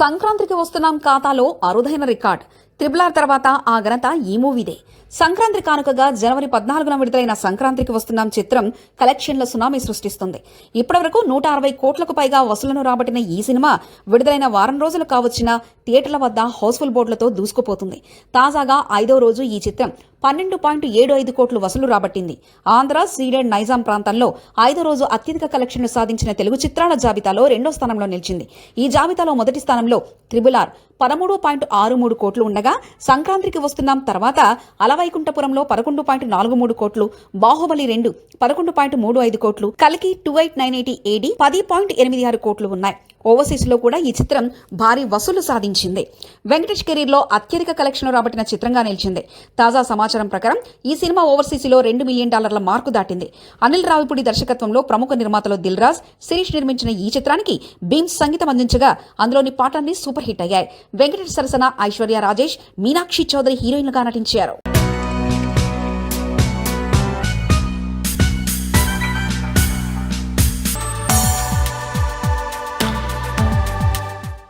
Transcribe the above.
సంక్రాంతికి వస్తున్నాం ఖాతాలో అరుదైన రికార్డ్. త్రిబుల్ ఆర్ తర్వాత ఆ ఘనత ఈ మూవీదే. సంక్రాంతి కానుకగా జనవరి పద్నాలుగున విడుదలైన సంక్రాంతికి వస్తున్నాం చిత్రం కలెక్షన్ల సునామీ సృష్టిస్తుంది. ఇప్పటివరకు నూట అరవై కోట్లకు పైగా వసూలను రాబట్టిన ఈ సినిమా విడుదలైన వారం రోజులు కావచ్చిన థియేటర్ల వద్ద హౌస్ఫుల్ బోర్డులతో దూసుకుపోతుంది. తాజాగా ఐదో రోజు ఈ చిత్రం పన్నెండు పాయింట్ ఏడు ఐదు కోట్లు వసూలు రాబట్టింది. ఆంధ్ర సీడెడ్ నైజాం ప్రాంతంలో ఐదో రోజు అత్యధిక కలెక్షన్లు సాధించిన తెలుగు చిత్రాల జాబితాలో రెండో స్థానంలో నిలిచింది. ఈ జాబితాలో మొదటి స్థానంలో త్రిబులార్ ఆర్ పదమూడు పాయింట్ ఆరు మూడు కోట్లు ఉండగా సంక్రాంతికి వస్తున్నాం. తర్వాత అలవైకుంఠపురంలో పదకొండు పాయింట్ నాలుగు మూడు కోట్లు బాహుబలి రెండు పదకొండు పాయింట్ మూడు ఐదు కోట్లు కలికి టూ ఎయిట్ నైన్ ఎయిటీ ఏడి పది పాయింట్ ఎనిమిది ఆరు కోట్లు ఉన్నాయి. ఓవర్సీస్లో కూడా ఈ చిత్రం భారీ వసూలు సాధించింది. వెంకటేష్ కెరీర్లో అత్యధిక కలెక్షన్ రాబట్టిన చిత్రంగా నిలిచింది. తాజా సమాచారం ప్రకారం ఈ సినిమా ఓవర్సీస్లో రెండు మిలియన్ డాలర్ల మార్కు దాటింది. అనిల్ రావిపూడి దర్శకత్వంలో ప్రముఖ నిర్మాతలు దిల్ రాజ్ శిరీష్ నిర్మించిన ఈ చిత్రానికి భీమ్స్ సంగీతం అందించగా అందులోని పాటలన్నీ సూపర్ హిట్ అయ్యాయి. వెంకటేష్ సరసన ఐశ్వర్య రాజేష్ మీనాక్షి చౌదరి హీరోయిన్లుగా నటించారు.